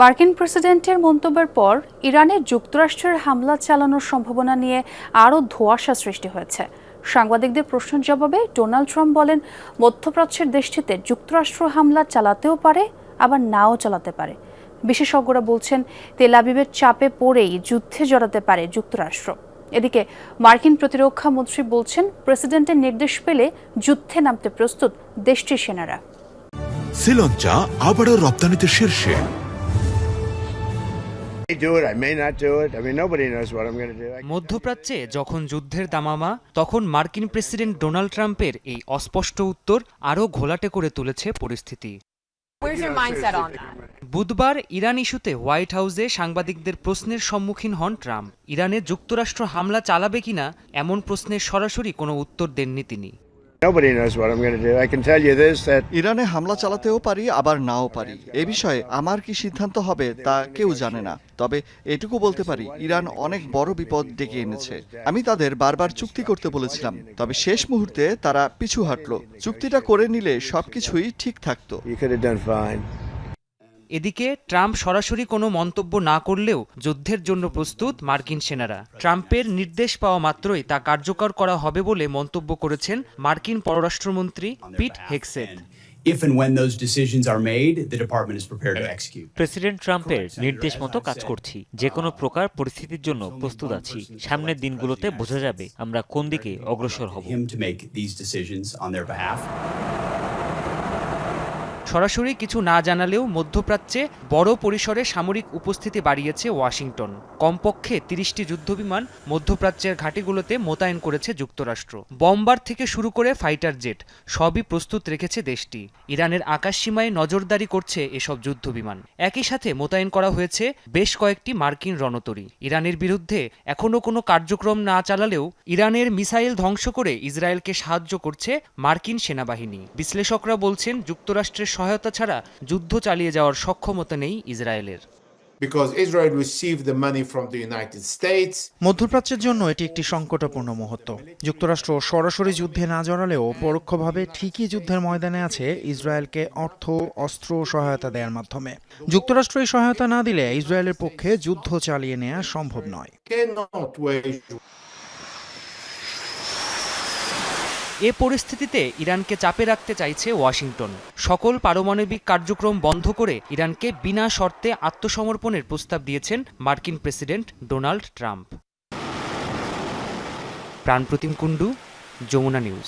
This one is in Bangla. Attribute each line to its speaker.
Speaker 1: মার্কিন প্রেসিডেন্টের মন্তব্যের পর ইরানে যুক্তরাষ্ট্রের হামলা চালানোর সম্ভাবনা নিয়ে আরও ধোঁয়াশা সৃষ্টি হয়েছে। সাংবাদিকদের প্রশ্নের জবাবে ডোনাল্ড ট্রাম্প বলেন, মধ্যপ্রাচ্যের দেশটিতে যুক্তরাষ্ট্র হামলা চালাতেও পারে, আবার নাও চালাতে পারে। বিশেষজ্ঞরা বলছেন, তেল আবিবের চাপে পড়েই যুদ্ধে জড়াতে পারে যুক্তরাষ্ট্র। এদিকে মার্কিন প্রতিরক্ষা মন্ত্রী বলছেন, প্রেসিডেন্টের নির্দেশ পেলে যুদ্ধে নামতে প্রস্তুত দেশটির সেনারা।
Speaker 2: শ্রীলঞ্চা আবারও রপ্তানিতে শীর্ষে।
Speaker 3: মধ্যপ্রাচ্যে যখন যুদ্ধের দামামা তখন মার্কিন প্রেসিডেন্ট ডোনাল্ড ট্রাম্পের এই অস্পষ্ট উত্তর আরও ঘোলাটে করে তুলেছে পরিস্থিতি? বুধবার ইরান ইস্যুতে হোয়াইট হাউসে সাংবাদিকদের প্রশ্নের সম্মুখীন হন ট্রাম্প। ইরানে যুক্তরাষ্ট্র হামলা চালাবে কিনা এমন প্রশ্নের সরাসরি কোনো উত্তর দেননি তিনি।
Speaker 4: Nobody knows what I'm going to do. I can tell you this that
Speaker 5: ইরানে হামলা চালাতেও পারি আবার নাও পারি। এ বিষয়ে আমার কি সিদ্ধান্ত হবে তা কেউ জানে না। তবে এটুকু বলতে পারি ইরান অনেক বড় বিপদ ডেকে এনেছে। আমি তাদের বারবার চুক্তি করতে বলেছিলাম তবে শেষ মুহূর্তে তারা পিছু হাঁটলো। চুক্তিটা করে নিলে সবকিছুই ঠিক থাকতো।
Speaker 3: এদিকে ট্রাম্প সরাসরি কোনো মন্তব্য না করলেও যুদ্ধের জন্য প্রস্তুত মার্কিন সেনারা। ট্রাম্পের নির্দেশ পাওয়া মাত্রই তা কার্যকর করা হবে বলে মন্তব্য করেছেন মার্কিন পররাষ্ট্রমন্ত্রী Pete Hegseth
Speaker 6: If and when those decisions are made, the department is prepared to execute.
Speaker 7: President ট্রাম্পের নির্দেশ মতো কাজ করছি। যে কোনো প্রকার পরিস্থিতির জন্য প্রস্তুত আছি। সামনের দিনগুলোতে বোঝা যাবে আমরা কোন দিকে অগ্রসর হব।
Speaker 3: সরাসরি কিছু না জানালেও মধ্যপ্রাচ্যে বড় পরিসরে সামরিক উপস্থিতি বাড়িয়েছে ওয়াশিংটন। কমপক্ষে তিরিশটি যুদ্ধবিমান মধ্যপ্রাচ্যের ঘাঁটিগুলোতে মোতায়েন করেছে যুক্তরাষ্ট্র। বম্বার থেকে শুরু করে ফাইটার জেট সবই প্রস্তুত রেখেছে দেশটি। ইরানের আকাশসীমায় নজরদারি করছে এসব যুদ্ধবিমান। একই সাথে মোতায়েন করা হয়েছে বেশ কয়েকটি মার্কিন রণতরী। ইরানের বিরুদ্ধে এখনও কোনো কার্যক্রম না চালালেও ইরানের মিসাইল ধ্বংস করে ইসরায়েলকে সাহায্য করছে মার্কিন সেনাবাহিনী। বিশ্লেষকরা বলছেন, যুক্তরাষ্ট্রের সহায়তা ছাড়া যুদ্ধ চালিয়ে যাওয়ার সক্ষমতা নেই ইসরায়েলের।
Speaker 8: Because Israel received the money from the United States.
Speaker 9: মধ্যপ্রাচ্যের জন্য এটি একটি সংকটপূর্ণ মুহূর্ত। যুক্তরাষ্ট্র সরাসরি যুদ্ধে না জড়ালেও পরোক্ষভাবে ঠিকই যুদ্ধের ময়দানে আছে ইসরায়েলকে অর্থ অস্ত্র সহায়তা দেওয়ার মাধ্যমে। যুক্তরাষ্ট্র এই সহায়তা না দিলে ইসরায়েলের পক্ষে যুদ্ধ চালিয়ে নেওয়া সম্ভব নয়।
Speaker 3: এ পরিস্থিতিতে ইরানকে চাপে রাখতে চাইছে ওয়াশিংটন। সকল পারমাণবিক কার্যক্রম বন্ধ করে ইরানকে বিনা শর্তে আত্মসমর্পণের প্রস্তাব দিয়েছেন মার্কিন president Donald Trump. Pranpratim Kundu, Jamuna news.